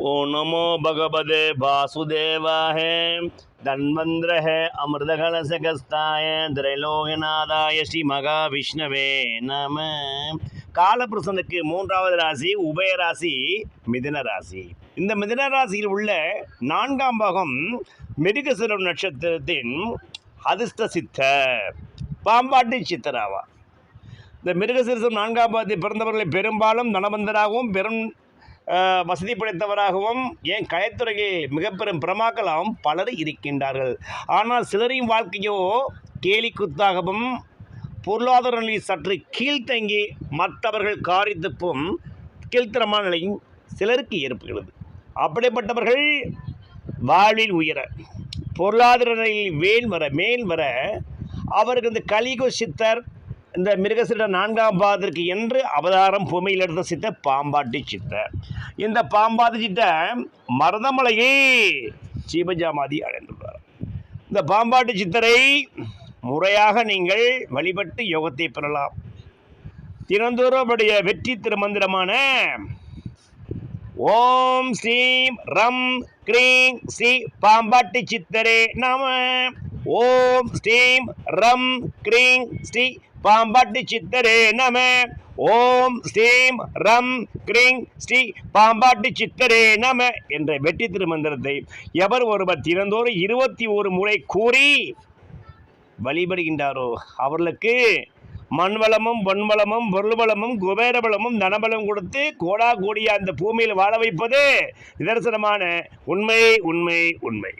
ओ नमो भगवते वासुदेवाय धन्वन्द्रः अमृतकलशकस्ताय திரைலோகநாதாய ஸ்ரீ மகாவிஷ்ணவே நம காலபுருஷனுக்கு மூன்றாவது ராசி உபயராசி மிதுன ராசி இந்த மிதுன ராசியில் உள்ள நான்காம் பாகம் மிருகசுரம் நட்சத்திரத்தின் அதிர்ஷ்ட சித்தர் பாம்பாட்டி சித்தராவா இந்த மிருகசிரசம் நான்காம் பாதி பிறந்தவர்களை பெரும்பாலும் தனபந்தராகவும் பெரும் அஹ், வசதி படைத்தவராகவும் ஏன் கலைத்துறையில் மிகப்பெரும் பிரமாக்களாகவும் பலர் இருக்கின்றார்கள். ஆனால் சிலரின் வாழ்க்கையோ கேலிக்குத்தாகவும் பொருளாதார நிலையில் சற்று கீழ்த்தங்கி மற்றவர்கள் காரித்துப்பும் கீழ்த்தரமான நிலையும் சிலருக்கு ஏற்படுகிறது அப்படிப்பட்டவர்கள் வாழ்வில் உயர பொருளாதார நிலையில் வேல் வர மேல் வர அவருக்கு இந்த கலிகு சித்தர் இந்த மிருகசீட நான்காம் பாதத்திற்கு என்று அவதாரம் பூமியில் எடுத்த சித்த பாம்பாட்டி சித்தர் இந்த பாம்பாட்டி சித்த மருதமலையை சிவஜாமாதி அடைந்துள்ளார். இந்த பாம்பாட்டி சித்தரை முறையாக நீங்கள் வழிபட்டு யோகத்தை பெறலாம். தினந்தோறும் வெற்றி திருமந்திரமான ஓம் ஸ்ரீம் ரம் கிரீம் ஸ்ரீ பாம்பாட்டி சித்தரே நம. ஓம் ஸ்ரீம் ரம் கிரீம் ஸ்ரீ பாம்பாட்டி சித்தரே நம. ஓம் ஸ்ரீம் ரம் கிரீங் ஸ்ரீ பாம்பாட்டி சித்தரே நம என்ற வெற்றி திருமந்திரத்தை எவர் ஒருவர் தினந்தோறும் இருபத்தி ஒரு முறை கூறி வழிபடுகின்றாரோ அவர்களுக்கு மண்வளமும் பொன்வளமும் பொருள்வளமும் குபேரபலமும் தனபலம் கொடுத்து கோடா கோடியா அந்த பூமியில் வாழ வைப்பது நிதர்சனமான உண்மை உண்மை உண்மை.